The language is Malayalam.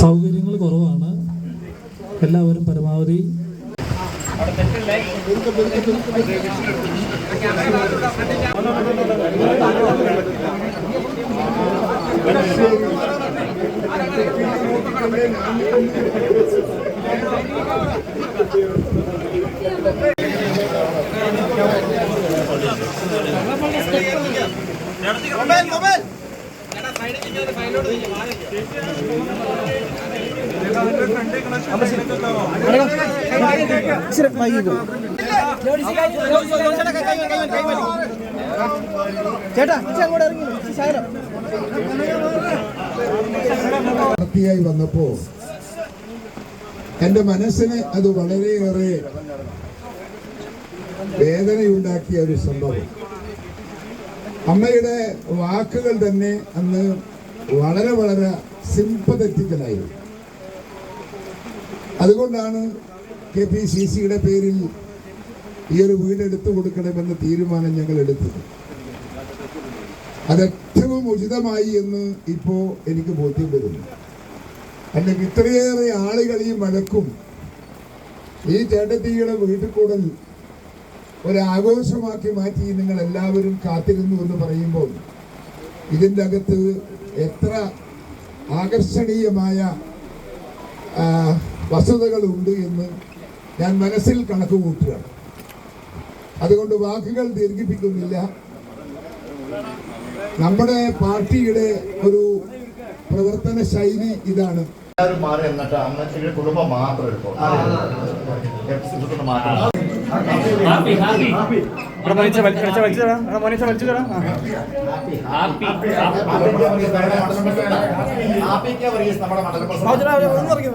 സൗകര്യങ്ങൾ കുറവാണ്. എല്ലാവരും പരമാവധി ചേട്ടാ ഇച്ചിരി അങ്ങോട്ട് ഇറങ്ങി വന്നപ്പോ എന്റെ മനസ്സിന് അത് വളരെയേറെ വേദനയുണ്ടാക്കിയ ഒരു സംഭവം. അമ്മയുടെ വാക്കുകൾ തന്നെ അന്ന് വളരെ വളരെ സിംപതറ്റിക്കലായിരുന്നു. അതുകൊണ്ടാണ് കെ പി സി സിയുടെ പേരിൽ ഈ ഒരു വീട് എടുത്തു കൊടുക്കണമെന്ന തീരുമാനം ഞങ്ങൾ എടുത്തത്. അതേറ്റവും ഉചിതമായി എന്ന് ഇപ്പോ എനിക്ക് ബോധ്യം വരുന്നു. അല്ലെങ്കിൽ ഇത്രയേറെ ആളുകൾ ഈ മഴക്കും ഈ ചേട്ടത്തിയുടെ വീട്ടിൽ കൂടൽ ഒരാഘോഷമാക്കി മാറ്റി നിങ്ങൾ എല്ലാവരും കാത്തിരുന്നു എന്ന് പറയുമ്പോൾ ഇതിന്റെ അകത്ത് എത്ര ആകർഷണീയമായ വസ്തുതകളുണ്ട് എന്ന് ഞാൻ മനസ്സിൽ കണക്ക് കൂട്ടുകയാണ് അതുകൊണ്ട് വാക്കുകൾ ദീർഘിപ്പിക്കുന്നില്ല. നമ്മുടെ പാർട്ടിയുടെ ഒരു പ്രവർത്തന ശൈലി ഇതാണ്. മാറി എന്നിട്ട് അമ്മച്ചിയുടെ കുടുംബം മാത്രം എടുക്കും ഇതൊന്ന് മാറ്റണം ഹാപ്പിക്ക് വർഗീസ് നമ്മുടെ മണ്ഡലം പ്രസിഡന്റ് ഒന്ന് ഇറങ്ങി